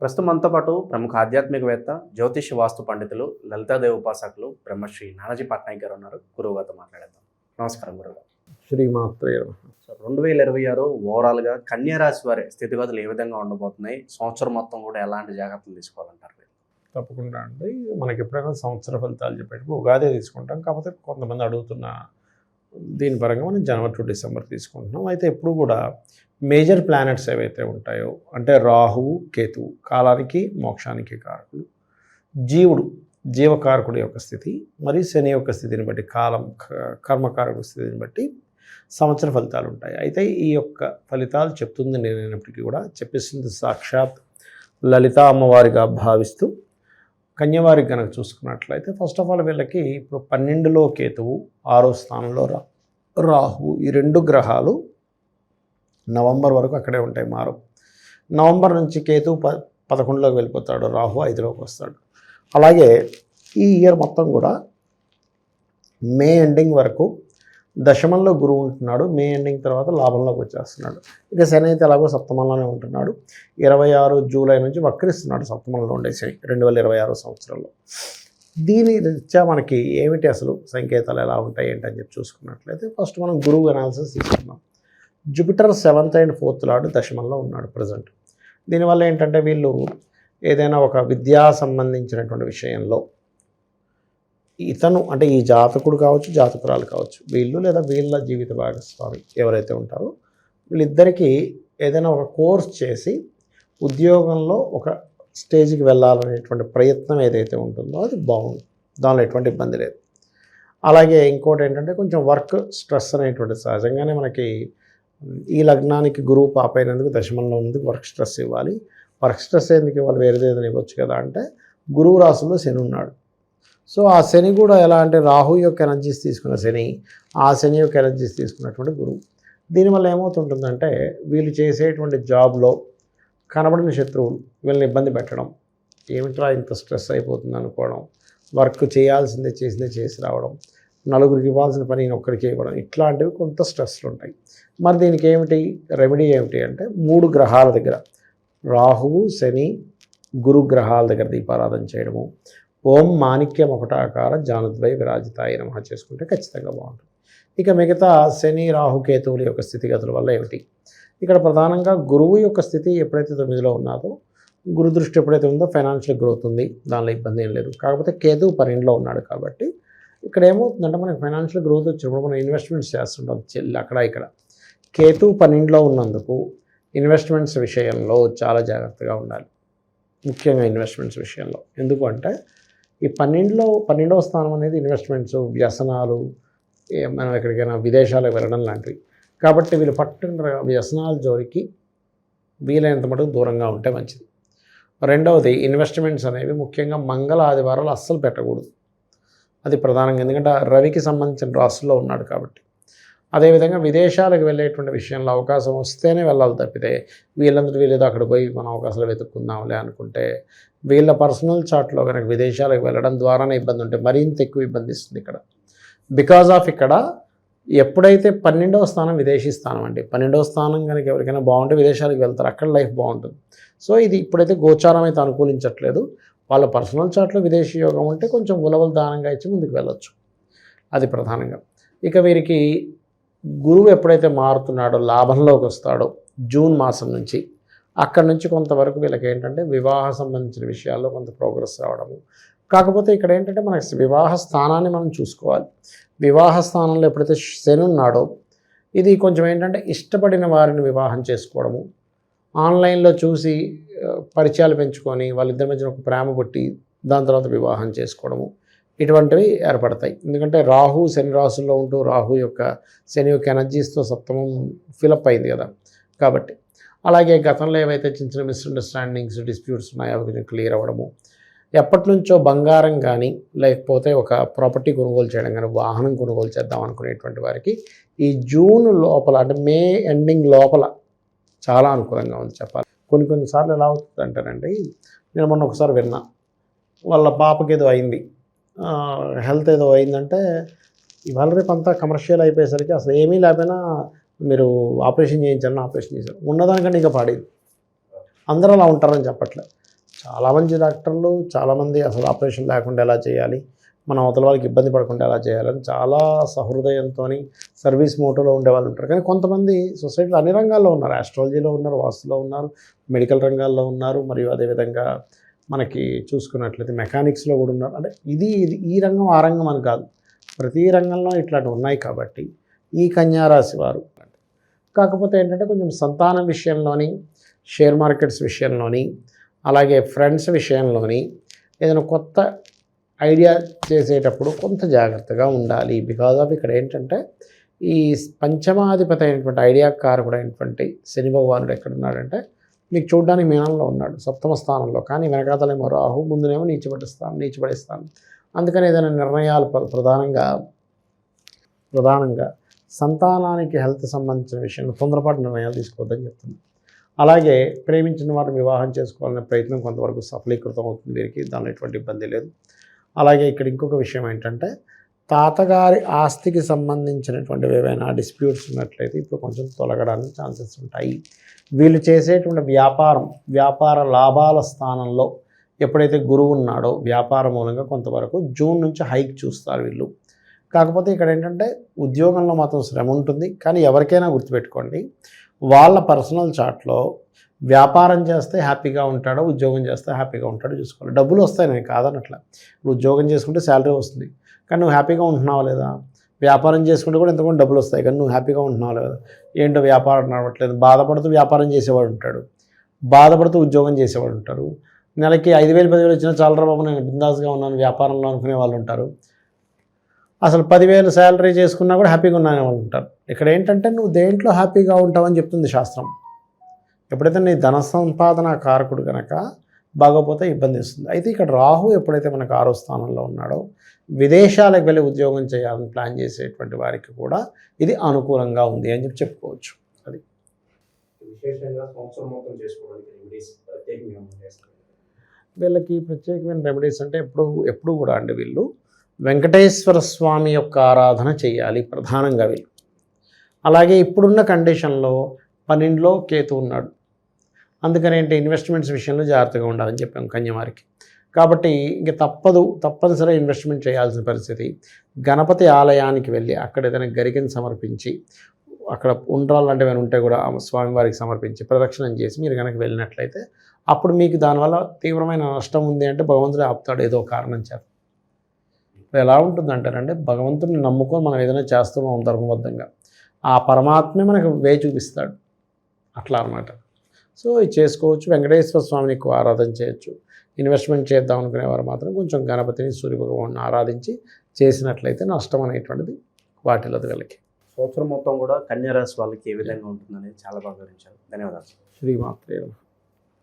ప్రస్తుతం మనతో పాటు ప్రముఖ ఆధ్యాత్మికవేత్త జ్యోతిష వాస్తు పండితులు లలితాదేవి ఉపాసకులు బ్రహ్మశ్రీ నానాజీ పట్నాయక్ గారు ఉన్నారు. గురువు గారితో మాట్లాడేద్దాం. నమస్కారం గురువు గారు. శ్రీమాత్రే రెండు వేల ఇరవై ఆరు ఓవరాల్గా కన్యా రాశి వారి స్థితిగతులు ఏ విధంగా ఉండబోతున్నాయి? సంవత్సరం మొత్తం కూడా ఎలాంటి జాగ్రత్తలు తీసుకోవాలంటారు? తప్పకుండా అండి. మనకి ఎప్పుడైనా సంవత్సర ఫలితాలు చెప్పేటప్పుడు ఉగాదే తీసుకుంటాం. కాకపోతే కొంతమంది అడుగుతున్న దీని పరంగా మనం జనవరి టు డిసెంబర్ తీసుకుంటున్నాం. అయితే ఎప్పుడు కూడా మేజర్ ప్లానెట్స్ ఏవైతే ఉంటాయో అంటే రాహువు కేతువు కాలానికి మోక్షానికి కారకుడు జీవుడు జీవకారకుడి యొక్క స్థితి మరియు శని యొక్క స్థితిని బట్టి కాలం క- కర్మకారకుడి స్థితిని బట్టి సంవత్సర ఫలితాలు ఉంటాయి. అయితే ఈ యొక్క ఫలితాలు చెప్తుంది నేనైనప్పటికీ కూడా చెప్పేసింది సాక్షాత్ లలిత అమ్మవారిగా భావిస్తూ కన్యవారికి కనుక చూసుకున్నట్లయితే ఫస్ట్ ఆఫ్ ఆల్ వీళ్ళకి ఇప్పుడు పన్నెండులో కేతువు ఆరో స్థానంలో రా రాహు ఈ రెండు గ్రహాలు నవంబర్ వరకు అక్కడే ఉంటాయి మారు. నవంబర్ నుంచి కేతువు ప పదకొండులోకి వెళ్ళిపోతాడు రాహు ఐదులోకి వస్తాడు. అలాగే ఈ ఇయర్ మొత్తం కూడా మే ఎండింగ్ వరకు దశమంలో గురువు ఉంటున్నాడు మే ఎండింగ్ తర్వాత లాభంలోకి వచ్చేస్తున్నాడు. ఇక శని అయితే ఎలాగో సప్తమంలోనే ఉంటున్నాడు. ఇరవై ఆరు జూలై నుంచి వక్రిస్తున్నాడు సప్తమంలో ఉండే శని రెండు వేల ఇరవై ఆరు సంవత్సరంలో. దీని రీత్యా మనకి ఏమిటి అసలు? సంకేతాలు ఎలా ఉంటాయి ఏంటి అని చెప్పి చూసుకున్నట్లయితే ఫస్ట్ మనం గురువు అనాలిసిస్ తీసుకుందాం. Jupiter seventh and fourth lord దశమంలో ఉన్నాడు ప్రజెంట్ దీనివల్ల ఏంటంటే వీళ్ళు ఏదైనా ఒక విద్యా సంబంధించినటువంటి విషయంలో ఇతను అంటే ఈ జాతకుడు కావచ్చు జాతకురాలు కావచ్చు వీళ్ళు లేదా వీళ్ళ జీవిత భాగస్వామి ఎవరైతే ఉంటారో వీళ్ళిద్దరికీ ఏదైనా ఒక కోర్స్ చేసి ఉద్యోగంలో ఒక స్టేజ్కి వెళ్ళాలనేటువంటి ప్రయత్నం ఏదైతే ఉంటుందో అది బాగుంది. దానిలో ఎటువంటి ఇబ్బంది లేదు. అలాగే ఇంకోటి ఏంటంటే కొంచెం వర్క్ స్ట్రెస్ అనేటువంటి సహజంగానే మనకి ఈ లగ్నానికి గురువు పాప అయినందుకు దశమంలో ఉన్నందుకు వర్క్ స్ట్రెస్ ఇవ్వాలి. వర్క్ స్ట్రెస్ ఎందుకు ఇవ్వాలి? వేరేది ఏదైనా ఇవ్వచ్చు కదా అంటే గురువు రాశిలో శని ఉన్నాడు. సో ఆ శని కూడా ఎలా అంటే రాహు యొక్క ఎనర్జీస్ తీసుకున్న శని ఆ శని యొక్క ఎనర్జీస్ తీసుకున్నటువంటి గురువు దీనివల్ల ఏమవుతుంటుందంటే వీళ్ళు చేసేటువంటి జాబ్లో కనబడిన శత్రువులు వీళ్ళని ఇబ్బంది పెట్టడం ఏమిట్రా ఇంత స్ట్రెస్ అయిపోతుంది అనుకోవడం వర్క్ చేయాల్సిందే చేసిందే చేసి రావడం నలుగురికి ఇవ్వాల్సిన పని ఒక్కరికి ఒక్కడికి ఇవ్వడం ఇట్లాంటివి కొంత స్ట్రెస్లు ఉంటాయి. మరి దీనికి ఏమిటి? రెమెడీ ఏమిటి అంటే మూడు గ్రహాల దగ్గర రాహువు శని గురు గ్రహాల దగ్గర దీపారాధన చేయడము. ఓం మాణిక్యం మకుటాకార జానుద్వయ విరాజితాయ నమ చేసుకుంటే ఖచ్చితంగా బాగుంటుంది. ఇక మిగతా శని రాహుకేతువుల యొక్క స్థితిగతుల వల్ల ఏమిటి? ఇక్కడ ప్రధానంగా గురువు యొక్క స్థితి ఎప్పుడైతే తొమ్మిదిలో ఉన్నదో గురు దృష్టి ఎప్పుడైతే ఉందో ఫైనాన్షియల్ గ్రోత్ ఉంది దానిలో ఇబ్బంది ఏం లేదు. కాకపోతే కేతువు పన్నెండులో ఉన్నాడు కాబట్టి ఇక్కడ ఏమవుతుందంటే మనకి ఫైనాన్షియల్ గ్రోత్ వచ్చినప్పుడు మనం ఇన్వెస్ట్మెంట్స్ చేస్తుంటాం చెల్లి అక్కడ ఇక్కడ. కేతువు పన్నెండులో ఉన్నందుకు ఇన్వెస్ట్మెంట్స్ విషయంలో చాలా జాగ్రత్తగా ఉండాలి. ముఖ్యంగా ఇన్వెస్ట్మెంట్స్ విషయంలో. ఎందుకంటే ఈ పన్నెండులో పన్నెండవ స్థానం అనేది ఇన్వెస్ట్మెంట్స్ వ్యసనాలు మనం ఎక్కడికైనా విదేశాలకు వెళ్ళడం లాంటివి. కాబట్టి వీళ్ళు పట్టిన వ్యసనాల జోలికి వీలైనంత మటుకు దూరంగా ఉంటే మంచిది. రెండవది ఇన్వెస్ట్మెంట్స్ అనేవి ముఖ్యంగా మంగళ ఆదివారాలు అస్సలు పెట్టకూడదు. అది ప్రధానంగా ఎందుకంటే ఆ రవికి సంబంధించిన రాసుల్లో ఉన్నాడు కాబట్టి. అదేవిధంగా విదేశాలకు వెళ్ళేటువంటి విషయంలో అవకాశం వస్తేనే వెళ్ళాలి తప్పితే వీళ్ళందరూ వీళ్ళేదో అక్కడ పోయి మన అవకాశాలు వెతుక్కుందాంలే అనుకుంటే వీళ్ళ పర్సనల్ చాట్లో కనుక విదేశాలకు వెళ్ళడం ద్వారానే ఇబ్బంది ఉంటే మరింత ఎక్కువ ఇబ్బంది ఇస్తుంది ఇక్కడ. బికాజ్ ఆఫ్ ఇక్కడ ఎప్పుడైతే పన్నెండవ స్థానం విదేశీ స్థానం అండి పన్నెండవ స్థానం కనుక ఎవరికైనా బాగుంటే విదేశాలకు వెళ్తారు అక్కడ లైఫ్ బాగుంటుంది. సో ఇది ఇప్పుడైతే గోచారం అయితే అనుకూలించట్లేదు. వాళ్ళ పర్సనల్ చాట్లో విదేశీ యోగం ఉంటే కొంచెం ఉలవల దానంగా ఇచ్చి ముందుకు వెళ్ళొచ్చు. అది ప్రధానంగా. ఇక వీరికి గురువు ఎప్పుడైతే మారుతున్నాడో లాభంలోకి వస్తాడో జూన్ మాసం నుంచి అక్కడి నుంచి కొంతవరకు వీళ్ళకి ఏంటంటే వివాహ సంబంధించిన విషయాల్లో కొంత ప్రోగ్రెస్ రావడము. కాకపోతే ఇక్కడ ఏంటంటే మనకి వివాహ స్థానాన్ని మనం చూసుకోవాలి. వివాహ స్థానంలో ఎప్పుడైతే శని ఉన్నాడో ఇది కొంచెం ఏంటంటే ఇష్టపడిన వారిని వివాహం చేసుకోవడము. ఆన్లైన్లో చూసి పరిచయాలు పెంచుకొని వాళ్ళిద్దరి మధ్యన ఒక ప్రేమ పుట్టి దాని తర్వాత వివాహం చేసుకోవడము. ఇటువంటివి ఏర్పడతాయి. ఎందుకంటే రాహు శని రాసుల్లో ఉంటూ రాహు యొక్క శని యొక్క ఎనర్జీస్తో సప్తమం ఫిలప్ అయింది కదా. కాబట్టి అలాగే గతంలో ఏవైతే చిన్న చిన్న మిస్అండర్స్టాండింగ్స్ డిస్ప్యూట్స్ ఉన్నాయో అవి కొంచెం క్లియర్ అవ్వడము. ఎప్పటి నుంచో బంగారం కానీ లేకపోతే ఒక ప్రాపర్టీ కొనుగోలు చేయడం కానీ వాహనం కొనుగోలు చేద్దాం అనుకునేటువంటి వారికి ఈ జూన్ లోపల అంటే మే ఎండింగ్ లోపల చాలా అనుకూలంగా ఉంది చెప్పాలి. కొన్ని కొన్నిసార్లు ఎలా అవుతుంది అంటారండి నేను మొన్న ఒకసారి విన్నా. వాళ్ళ పాపకి ఏదో అయింది. హెల్త్ ఏదో అయిందంటే ఇవాళ రేపు అంతా కమర్షియల్ అయిపోయేసరికి అసలు ఏమీ లేకపోయినా మీరు ఆపరేషన్ చేయించాలని ఆపరేషన్ చేశారు. ఉన్నదానికంటే ఇంకా పాడేది. అందరూ అలా ఉంటారని చెప్పట్లే చాలామంది డాక్టర్లు చాలామంది అసలు ఆపరేషన్ లేకుండా ఎలా చేయాలి మన అవతల వాళ్ళకి ఇబ్బంది పడకుండా ఎలా చేయాలని చాలా సహృదయంతో సర్వీస్ మోటోలో ఉండే వాళ్ళు ఉంటారు. కానీ కొంతమంది సొసైటీలో అన్ని రంగాల్లో ఉన్నారు. ఆస్ట్రాలజీలో ఉన్నారు వాస్తులో ఉన్నారు మెడికల్ రంగాల్లో ఉన్నారు మరియు అదేవిధంగా మనకి చూసుకున్నట్లయితే మెకానిక్స్లో కూడా ఉన్నారు. అంటే ఇది ఇది ఈ రంగం ఆ రంగం అని కాదు. ప్రతి రంగంలో ఇట్లాంటివి ఉన్నాయి కాబట్టి ఈ కన్యారాశి వారు. కాకపోతే ఏంటంటే కొంచెం సంతానం విషయంలోని షేర్ మార్కెట్స్ విషయంలోని అలాగే ఫ్రెండ్స్ విషయంలోని ఏదైనా కొత్త ఐడియా చేసేటప్పుడు కొంత జాగ్రత్తగా ఉండాలి. బికాజ్ ఆఫ్ ఇక్కడ ఏంటంటే ఈ పంచమాధిపతి అయినటువంటి ఐడియా కూడా అయినటువంటి శని భగవానుడు ఎక్కడున్నాడంటే మీకు చూడడానికి మీనంలో ఉన్నాడు సప్తమ స్థానంలో. కానీ వెనకాతలేమో రాహు ముందునేమో నీచిపడిస్తాను నీచిపడిస్తాను అందుకని ఏదైనా నిర్ణయాలు ప్ర- ప్రధానంగా ప్రధానంగా సంతానానికి హెల్త్ సంబంధించిన విషయంలో తొందరపాటు నిర్ణయాలు తీసుకోవద్దని చెప్తుంది అలాగే ప్రేమించిన వారిని వివాహం చేసుకోవాలనే ప్రయత్నం కొంతవరకు సఫలీకృతం అవుతుంది వీరికి దానిలో ఎటువంటి ఇబ్బంది లేదు. అలాగే ఇక్కడ ఇంకొక విషయం ఏంటంటే తాతగారి ఆస్తికి సంబంధించినటువంటివి ఏవైనా డిస్ప్యూట్స్ ఉన్నట్లయితే ఇప్పుడు కొంచెం తొలగడానికి ఛాన్సెస్ ఉంటాయి. వీళ్ళు చేసేటువంటి వ్యాపారం వ్యాపార లాభాల స్థానంలో ఎప్పుడైతే గురువు ఉన్నాడో వ్యాపార మూలంగా కొంతవరకు జూన్ నుంచి హైక్ చూస్తారు వీళ్ళు. కాకపోతే ఇక్కడ ఏంటంటే ఉద్యోగంలో మాత్రం శ్రమ ఉంటుంది. కానీ ఎవరికైనా గుర్తుపెట్టుకోండి వాళ్ళ పర్సనల్ చాట్లో వ్యాపారం చేస్తే హ్యాపీగా ఉంటాడో ఉద్యోగం చేస్తే హ్యాపీగా ఉంటాడో చూసుకోవాలి. డబ్బులు వస్తాయి నేను కాదనట్లా. ఇప్పుడు ఉద్యోగం చేసుకుంటే శాలరీ వస్తుంది. కానీ నువ్వు హ్యాపీగా ఉంటున్నావా లేదా? వ్యాపారం చేసుకుంటే కూడా ఎంతమంది డబ్బులు వస్తాయి కానీ నువ్వు హ్యాపీగా ఉంటున్నావా లేదా? ఏంటో వ్యాపారం నడవట్లేదు. బాధపడుతూ వ్యాపారం చేసేవాడు ఉంటాడు. బాధపడుతూ ఉద్యోగం చేసేవాడు ఉంటారు నెలకి ఐదు వేలు పదివేలు వచ్చినా చాలరా బాబు నేను బిందాస్గా ఉన్నాను వ్యాపారంలో అనుకునే వాళ్ళు ఉంటారు. అసలు పదివేలు శాలరీ చేసుకున్నా కూడా హ్యాపీగా ఉన్నానే వాళ్ళు ఉంటారు. ఇక్కడ ఏంటంటే నువ్వు దేంట్లో హ్యాపీగా ఉంటావని చెప్తుంది శాస్త్రం. ఎప్పుడైతే నీ ధన సంపాదన కారకుడు కనుక బాగోపోతే ఇబ్బంది ఇస్తుంది అయితే ఇక్కడ రాహు ఎప్పుడైతే మనకు ఆరో స్థానంలో ఉన్నాడో విదేశాలకు వెళ్ళి ఉద్యోగం చేయాలని ప్లాన్ చేసేటువంటి వారికి కూడా ఇది అనుకూలంగా ఉంది అని చెప్పి చెప్పుకోవచ్చు. చేస్తారు? వీళ్ళకి ప్రత్యేకమైన రెమెడీస్ అంటే ఎప్పుడు ఎప్పుడు కూడా అండి వీళ్ళు వెంకటేశ్వర స్వామి యొక్క ఆరాధన చేయాలి ప్రధానంగా వీళ్ళు. అలాగే ఇప్పుడున్న కండిషన్లో పన్నెండులో కేతు ఉన్నాడు. అందుకని ఏంటి ఇన్వెస్ట్మెంట్స్ విషయంలో జాగ్రత్తగా ఉండాలని చెప్పాం కన్యమారికి కాబట్టి ఇంక తప్పదు తప్పనిసరి ఇన్వెస్ట్మెంట్ చేయాల్సిన పరిస్థితి. గణపతి ఆలయానికి వెళ్ళి అక్కడ ఏదైనా గరికని సమర్పించి అక్కడ ఉండ్రాలు లాంటివి ఉంటే కూడా స్వామివారికి సమర్పించి ప్రదక్షిణం చేసి మీరు కనుక వెళ్ళినట్లయితే అప్పుడు మీకు దానివల్ల తీవ్రమైన నష్టం ఉంది అంటే భగవంతుడు ఆపుతాడు ఏదో కారణం చేత. ఇప్పుడు ఎలా ఉంటుందంటారంటే భగవంతుడిని నమ్ముకొని మనం ఏదైనా చేస్తున్నాం ధర్మబద్ధంగా ఆ పరమాత్మే మనకు వే చూపిస్తాడు. అట్లా అనమాట సో ఇది చేసుకోవచ్చు. వెంకటేశ్వర స్వామిని ఎక్కువ ఆరాధన చేయొచ్చు. ఇన్వెస్ట్మెంట్ చేద్దాం అనుకునేవారు మాత్రం కొంచెం గణపతిని సూర్యభగవాన్ని ఆరాధించి చేసినట్లయితే నష్టం అనేటువంటిది వాటిలో వీళ్ళకి సంవత్సరం మొత్తం కూడా కన్యారాశి వాళ్ళకి ఏ విధంగా ఉంటుందనేది చాలా బాగా వివరించారు. ధన్యవాదాలు. శ్రీమాత్రే.